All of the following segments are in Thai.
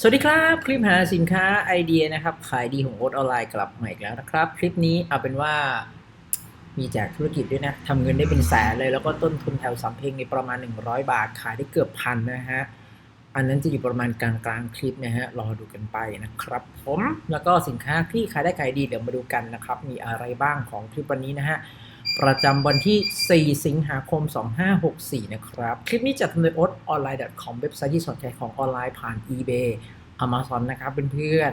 สวัสดีครับ คลิปหาสินค้าไอเดียนะครับ ขายดีของโอ๊ตออนไลน์กลับมาอีกแล้วนะครับ คลิปนี้เอาเป็นว่ามีแจกธุรกิจด้วยนะทำเงินได้เป็นแสนเลย แล้วก็ต้นทุนแถวสำเพ็งในประมาณ 100 บาท ขายได้เกือบพันนะฮะ อันนั้นจะอยู่ประมาณกลางกลางคลิปนะฮะ รอดูกันไปนะครับผมแล้วก็สินค้าที่ขายได้ขายดีเดี๋ยวมาดูกันนะครับ มีอะไรบ้างของคลิปวันนี้นะฮะ ประจำวันที่ 4 สิงหาคม 2564 นะครับ คลิปนี้จัดทำโดย o t o n l i n e c o m เว็บไซต์ที่สนใจของออนไลน์ผ่าน eBay Amazon นะครับเพื่อน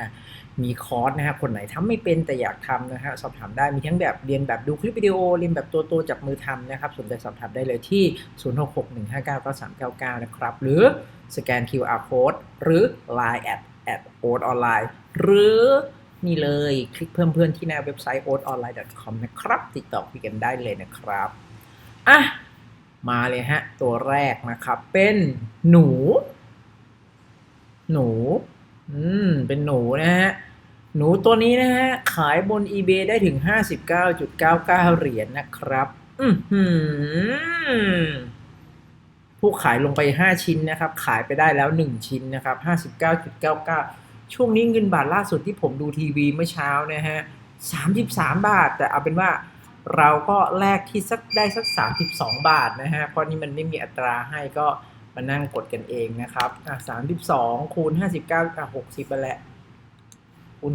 ๆมีคอร์สนะครับคนไหนทำไม่เป็นแต่อยากทำนะฮะสอบถามได้มีทั้งแบบเรียนแบบดูคลิปวิดีโอเรียนแบบตัวตัวๆจับมือทำนะครับสนใจสอบถามได้เลยที่ 0661599399 นะครับ หรือสแกน QR code หรือ Line แอดแอดโอออนไลน์หรือ นี่เลยคลิกเพิ่มเพื่อนที่หน้าเว็บไซต์ o t o n l i n e c o m นะครับ ติดต่อคุยกันได้เลยนะครับอะมาเลยฮะ ตัวแรกนะครับ เป็นหนู หนู อืม เป็นหนูนะฮะ หนูตัวนี้นะฮะ ขายบน eBay ได้ถึง 59.99 เหรียญนะครับอือหือผู้ขายลงไป 5 ชิ้นนะครับ ขายไปได้แล้ว 1 ชิ้นนะครับ 59.99 ช่วงนี้เงินบาทล่าสุดที่ผมดูทีวีเมื่อเช้านะฮะ33บสามบาท แต่เอาเป็นว่าเราก็แลกที่สักได้สัก32บสองบาทนะฮะ เพราะนี่มันไม่มีอัตราให้ก็มานั่งกดกันเองนะครับ อะ32คูณ59อะ60ไปแหละคูณ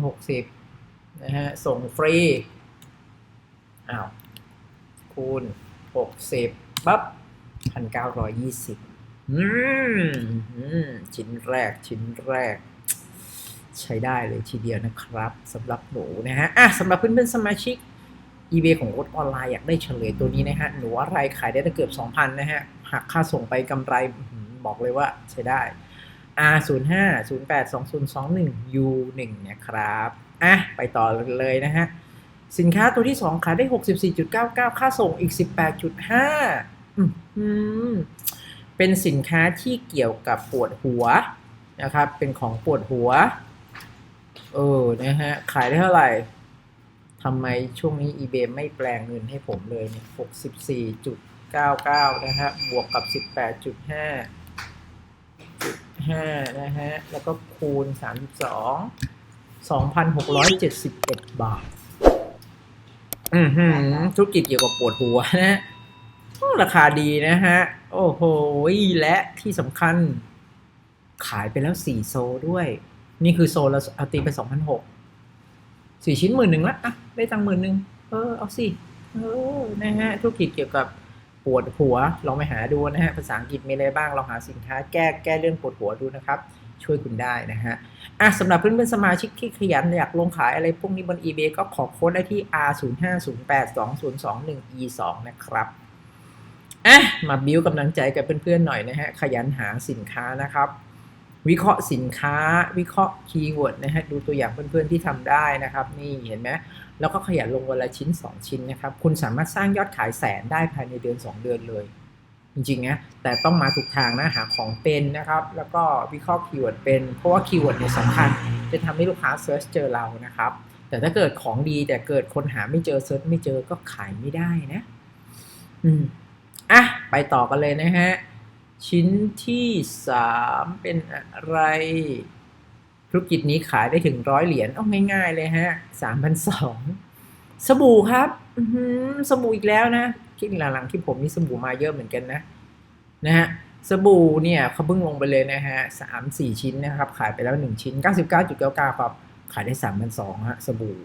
60นะฮะ ส่งฟรี อ้าว คูณ60ปั๊บ1,920อืมอืม ชิ้นแรกชิ้นแรก ใช้ได้เลยทีเดียวนะครับสำหรับหนูนะฮะอะสำหรับเพื่อนๆสมาชิก eBay ของรถออนไลน์อยากได้เฉลยตัวนี้นะฮะหนูอะไรขายได้ตั้งเกือบ 2,000 นะฮะหักค่าส่งไปกำไรบอกเลยว่าใช้ได้ R 0 5 0 8 2 0 2 1 U 1 นะครับอะไปต่อเลยนะฮะ สินค้าตัวที่ 2 ขายได้ 64.99 ค่าส่งอีก 18.5อืมเป็นสินค้าที่เกี่ยวกับปวดหัวนะครับ เป็นของปวดหัว เออ นะฮะ ขายได้เท่าไหร่ทำไมช่วงนี้ eBay ไม่แปลงเงินให้ผมเลยเนี่ย64.99นะฮะ บวกกับ18.5 5นะฮะ แล้วก็คูณ32 2,671บาท อือหือธุรกิจเกี่ยวกับปวดหัวนะฮะอืมราคาดีนะฮะ โอ้โห และที่สำคัญ ขายไปแล้ว4โซด้วย นี่คือโซลเอาตีไป2,600สี่ชิ้นหมื่นหนึ่งละอะได้ตังหมื่นหนึ่งเออเอาสิเออนะฮะธุรกิจเกี่ยวกับปวดหัวลองไปหาดูนะฮะภาษาอังกฤษมีอะไรบ้างลองหาสินค้าแก้แก้เรื่องปวดหัวดูนะครับ ช่วยคุณได้นะฮะอะสำหรับเพื่อนๆสมาชิกที่ขยันอยากลงขายอะไรพวกนี้บน eBay ก็ขอโค้ดได้ที่ R 0 5 0 8 2 0 2 1 E 2นะครับอะมาบิวกำลังใจกับเพื่อนๆหน่อยนะฮะขยันหาสินค้านะครับ วิเคราะห์สินค้า วิเคราะห์คีย์เวิร์ดนะฮะดูตัวอย่างเพื่อนๆที่ทำได้นะครับ นี่เห็นไหมแล้วก็ขยันลงวันละชิ้น 2 ชิ้นนะครับ คุณสามารถสร้างยอดขายแสนได้ภายในเดือน 2 เดือนเลย จริงๆนะแต่ต้องมาถูกทางนะหาของเป็นนะครับ แล้วก็วิเคราะห์คีย์เวิร์ดเป็น เพราะว่าคีย์เวิร์ดเนี่ยสำคัญจะทำให้ลูกค้าเซิร์ชเจอเรานะครับ แต่ถ้าเกิดของดีแต่เกิดคนหาไม่เจอเซิร์ชไม่เจอก็ขายไม่ได้นะ อืมอะไปต่อกันเลยนะฮะ ชิ้นที่สามเป็นอะไร ธุรกิจนี้ขายได้ถึงร้อยเหรียญเอาง่ายๆเลยฮะสามพันสองสบู่ครับอือหือสบู่อีกแล้วนะคลิปหลังๆที่ผมมีสบู่มาเยอะเหมือนกันนะนะฮะสบู่เนี่ยเขาเพิ่งลงไปเลยนะฮะสามสี่ชิ้นนะครับ ขายไปแล้วหนึ่งชิ้นเก้าสิบเก้าจุดเก้าเก้าครับ ขายได้สามพันสองฮะสบู่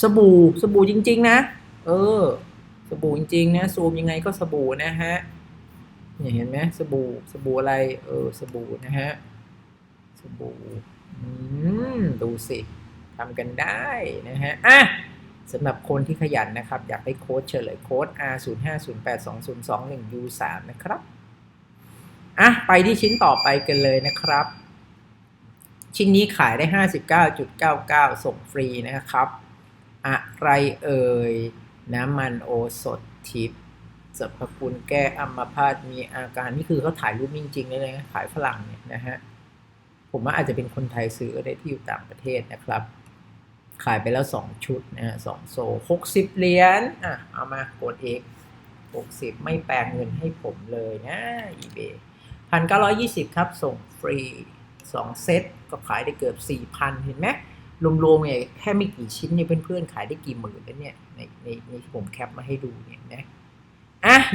สบู่สบู่จริง ๆ นะ เออ สบู่จริงๆนะซูมยังไงก็สบู่นะฮะ เนี่ยเห็นไหมสบู่สบู่อะไร เออสบู่นะฮะสบู่อืมดูสิทำกันได้นะฮะอะสำหรับคนที่ขยันนะครับ อยากได้โค้ดเฉลยโค้ด R 0 5 0 8 2 0 2 1 U 3นะครับอะไปที่ชิ้นต่อไปกันเลยนะครับ ชิ้นนี้ขายได้ 59.99 ส่งฟรีนะครับ อะไรเอ่ย น้ำมันโอสถทิพย์ สรรพคุณแก้อัมพาตมีอาการนี่คือเขาถ่ายรูปจริงๆเลยนะขายฝรั่งเนี่ยนะฮะผมว่าอาจจะเป็นคนไทยซื้อได้ที่อยู่ต่างประเทศนะครับ ขายไปแล้ว 2 ชุดนะฮะสองโซ60เหรียญอะเอามากดเอก60ไม่แปลงเงินให้ผมเลยนะ eBay 1,920ครับส่งฟรีสองเซตก็ขายได้เกือบสี่พันเห็นไหมรวมๆเนี่ยแค่ไม่กี่ชิ้นเนี่ยเพื่อนๆขายได้กี่หมื่นแล้วเนี่ยในในในที่ผมแคปมาให้ดูเนี่ยนะ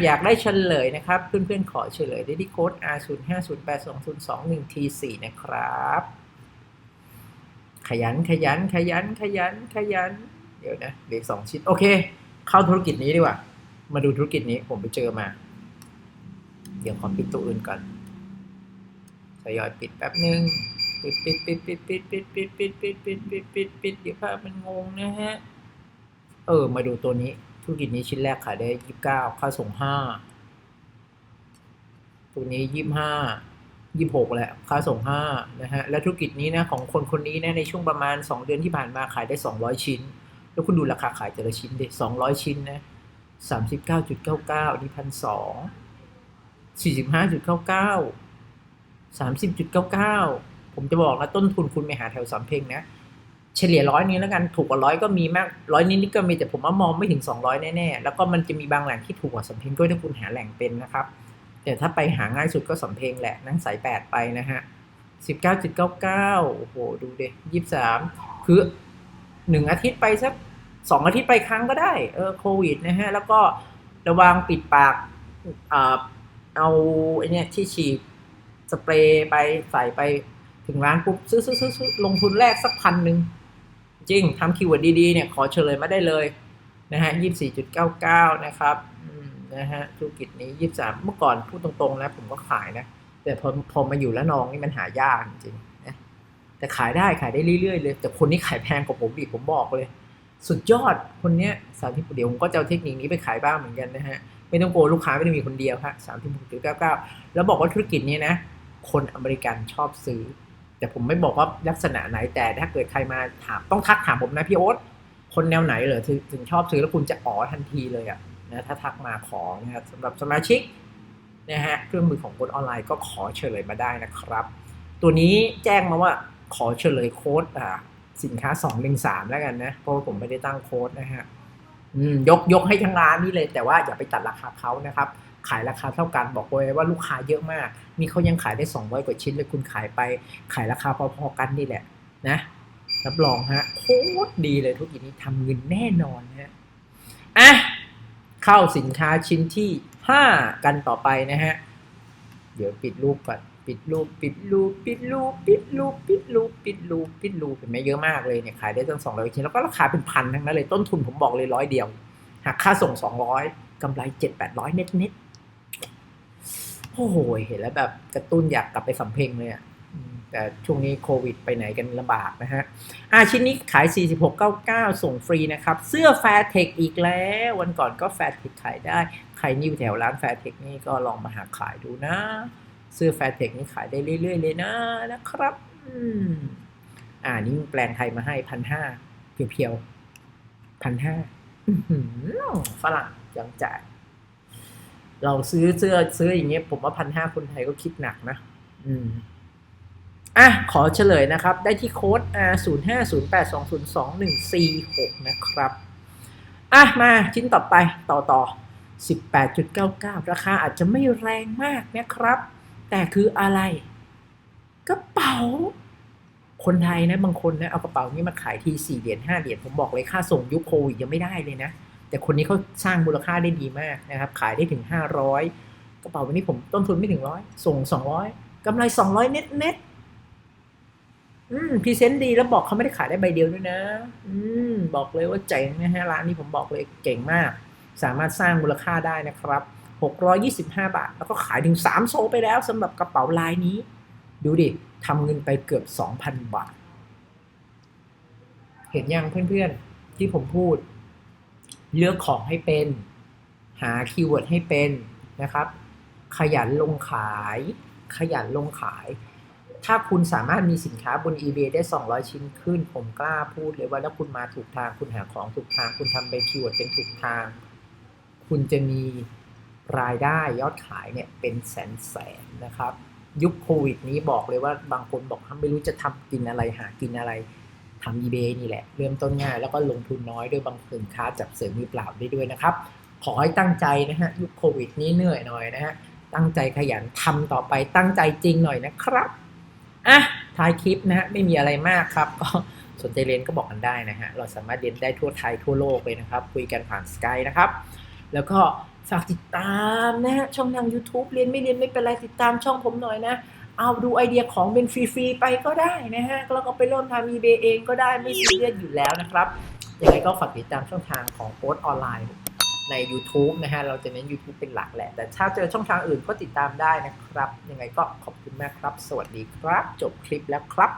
อยากได้เฉลยนะครับ เพื่อนๆ ขอเฉลยได้ที่โค้ด R 0 5 0 8 2 0 2 1 T 4นะครับ ขยันขยันขยันขยันขยัน เดี๋ยวนะเหลืออกสองชิ้น โอเค เข้าธุรกิจนี้ดีกว่า มาดูธุรกิจนี้ผมไปเจอมา เดี๋ยวขอปิดตัวอื่นก่อนทยอยปิดแป๊บนึงปิดปิดปิดปิดปิดปิดปิดปิดปิดปิดปิดปิดปิดเดี๋ยวภาพมันงงนะฮะ เออ มาดูตัวนี้ ธุรกิจนี้ชิ้นแรกขายได้ยี่สิบเก้าค่าส่งห้าตัวนี้ยี่สิบห้ายี่สิบหกแหละค่าส่งห้านะฮะ แล้วธุรกิจนี้นะของคนคนนี้นะในช่วงประมาณสองเดือนที่ผ่านมาขายได้สองร้อยชิ้น แล้วคุณดูราคาขายแต่ละชิ้นดิสองร้อยชิ้นนะสามสิบเก้าจุดเก้าเก้านี่พันสองสี่สิบห้าจุดเก้าเก้าสามสิบจุดเก้าเก้าผมจะบอกนะต้นทุนคุณไปหาแถวสามเพลงนะ เฉลี่ยร้อยนี้แล้วกันถูกกว่าร้อยก็มีมากร้อยนิดนี่ก็มีแต่ผมว่ามองไม่ถึงสองร้อยแน่ๆ แล้วก็มันจะมีบางแหล่งที่ถูกกว่าสำเพ็งด้วยถ้าคุณหาแหล่งเป็นนะครับ แต่ถ้าไปหาง่ายสุดก็สำเพ็งแหละนั่งสายแปดไปนะฮะสิบเก้าจุดเก้าเก้าโอ้โห ดูเด็ยี่สามคือหนึ่งอาทิตย์ไปสักสองอาทิตย์ไปครั้งก็ได้เออโควิดนะฮะ แล้วก็ระวังปิดปากเอาไอเนี้ยที่ฉีดสเปรย์ไปใส่ไปถึงร้านปุ๊บซื้อซื้อซื้อซื้อลงทุนแรกสักพันหนึ่ง จริงทำคีย์เวิร์ดดีๆเนี่ยขอเฉลยมาได้เลยนะฮะยี่สี่จุดเก้าเก้านะครับนะฮะธุรกิจนี้ยี่สามเมื่อก่อนพูดตรงๆนะผมก็ขายนะแต่พอพอมาอยู่แล้วนองนี่มันหายากจริงนะแต่ขายได้ขายได้เรื่อยๆเลย แต่คนนี้ขายแพงกว่าผมอีกผมบอกเลย สุดยอดคนเนี้ยสามที่เดี๋ยวผมก็จะเอาเทคนิคนี้ไปขายบ้างเหมือนกันนะฮะไม่ต้องโกลูกค้าไม่ได้มีคนเดียวฮะสามที่หกจุดเก้าเก้าแล้วบอกว่าธุรกิจนี้นะ คนอเมริกันชอบซื้อ แต่ผมไม่บอกว่าลักษณะไหนแต่ถ้าเกิดใครมาถามต้องทักถามผมนะพี่โอ๊ตคนแนวไหนเหรอถึงถึงชอบซื้อแล้วคุณจะอ๋อทันทีเลยอะนะถ้าทักมาขอนะครับสำหรับสมาชิกนะฮะเครื่องมือของคนออนไลน์ก็ขอเฉลยมาได้นะครับ ตัวนี้แจ้งมาว่าขอเฉลยโค้ดอ่าสินค้า 213 แล้วกันนะเพราะว่าผมไม่ได้ตั้งโค้ดนะฮะยกยกให้ทั้งร้านนี่เลยแต่ว่าอย่าไปตัดราคาเขานะครับ ขายราคาเท่ากันบอกไว้ว่าลูกค้าเยอะมาก นี่เขายังขายได้ 200 กว่าชิ้นเลยคุณขายไป ขายราคาพอๆกันนี่แหละนะรับรองฮะโคตรดีเลยธุรกิจนี้ทำเงินแน่นอนฮะอะเข้าสินค้าชิ้นที่ 5 กันต่อไปนะฮะ เดี๋ยวปิดรูปก่อนปิดรูปปิดรูปปิดรูปปิดรูปปิดรูปปิดรูปปิดรูปเห็นไหมเยอะมากเลยเนี่ยขายได้ตั้ง200ชิ้นแล้วก็ราคาเป็นพันทั้งนั้นเลยต้นทุนผมบอกเลยร้อยเดียวหักค่าส่ง200กำไร7-800เน็ตเน็ต โอ้โหเห็นแล้วแบบกระตุ้นอยากกลับไปสำเพ็งเลยอะแต่ช่วงนี้โควิดไปไหนกันลำบากนะฮะอ่าชิ้นนี้ขาย 46.99 ส่งฟรีนะครับ เสื้อแฟร์เทคอีกแล้ว วันก่อนก็แฟร์เทคขายได้ ใครนี่อยู่แถวร้านแฟร์เทคนี่ก็ลองมาหาขายดูนะ เสื้อแฟร์เทคนี่ขายได้เรื่อย ๆ เลยนะนะครับอ่านี่แปลงไทยมาให้พันห้าเพียวๆพันห้าฝรั่งยังจ่าย เราซื้อเสื้อซื้ออย่างเงี้ยผมว่าพันห้าคนไทยก็คิดหนักนะ อืมอะ ขอเฉลยนะครับ ได้ที่โค้ด R 0 5 0 8 2 0 2 1 4 6นะครับ อะ มาชิ้นต่อไปต่อต่อ 18.99 ราคาอาจจะไม่แรงมากนะครับ แต่คืออะไร กระเป๋า คนไทยนะบางคนนะเอากระเป๋านี้มาขายทีสี่เหรียญห้าเหรียญผมบอกเลยค่าส่งยุคโควิดยังไม่ได้เลยนะ แต่คนนี้เขาสร้างมูลค่าได้ดีมากนะครับ ขายได้ถึงห้าร้อยกระเป๋าวันนี้ผมต้นทุนไม่ถึงร้อยส่งสองร้อยกำไรสองร้อยเน็ตเน็ตอืมพรีเซนต์ดีแล้วบอกเขาไม่ได้ขายได้ใบเดียวด้วยนะ อืม บอกเลยว่าเจ๋งนะฮะร้านนี้ผมบอกเลยเก่งมาก สามารถสร้างมูลค่าได้นะครับ 625 บาท แล้วก็ขายถึง 3 โซไปแล้วสำหรับกระเป๋าลายนี้ ดูดิทำเงินไปเกือบ 2,000 บาท เห็นยังเพื่อนๆ ที่ผมพูด เลือกของให้เป็น หาคีย์เวิร์ดให้เป็นนะครับ ขยันลงขาย ขยันลงขาย ถ้าคุณสามารถมีสินค้าบน eBay ได้ 200 ชิ้นขึ้น ผมกล้าพูดเลยว่าถ้าคุณมาถูกทาง คุณหาของถูกทาง คุณทำเป็นคีย์เวิร์ดเป็นถูกทาง คุณจะมีรายได้ยอดขายเนี่ยเป็นแสนแสนนะครับ ยุคโควิดนี้บอกเลยว่าบางคนบอกไม่รู้จะทำกินอะไรหากินอะไร ทำ eBay นี่แหละ เริ่มต้นง่ายแล้วก็ลงทุนน้อยด้วยบางสินค้าจับเสริมมือเปล่าได้ด้วยนะครับ ขอให้ตั้งใจนะฮะยุคโควิดนี้เหนื่อยหน่อยนะฮะตั้งใจขยันทำต่อไปตั้งใจจริงหน่อยนะครับอะท้ายคลิปนะฮะไม่มีอะไรมากครับ ก็สนใจเรียนก็บอกกันได้นะฮะเราสามารถเรียนได้ทั่วไทยทั่วโลกเลยนะครับ คุยกันผ่านสกายนะครับ แล้วก็ฝากติดตามนะฮะช่องทาง YouTube เรียนไม่เรียนไม่เป็นไรติดตามช่องผมหน่อยนะ เอาดูไอเดียของเป็นฟรีๆไปก็ได้นะฮะแล้วก็ไปเริ่มทำ eBay เองก็ได้ไม่ซีเรียสอยู่แล้วนะครับยังไงก็ฝากติดตามช่องทางของโค้ดออนไลน์ใน YouTube นะฮะ เราจะเน้น YouTube เป็นหลักแหละ แต่ถ้าเจอช่องทางอื่นก็ติดตามได้นะครับ ยังไงก็ขอบคุณมากครับ สวัสดีครับ จบคลิปแล้วครับ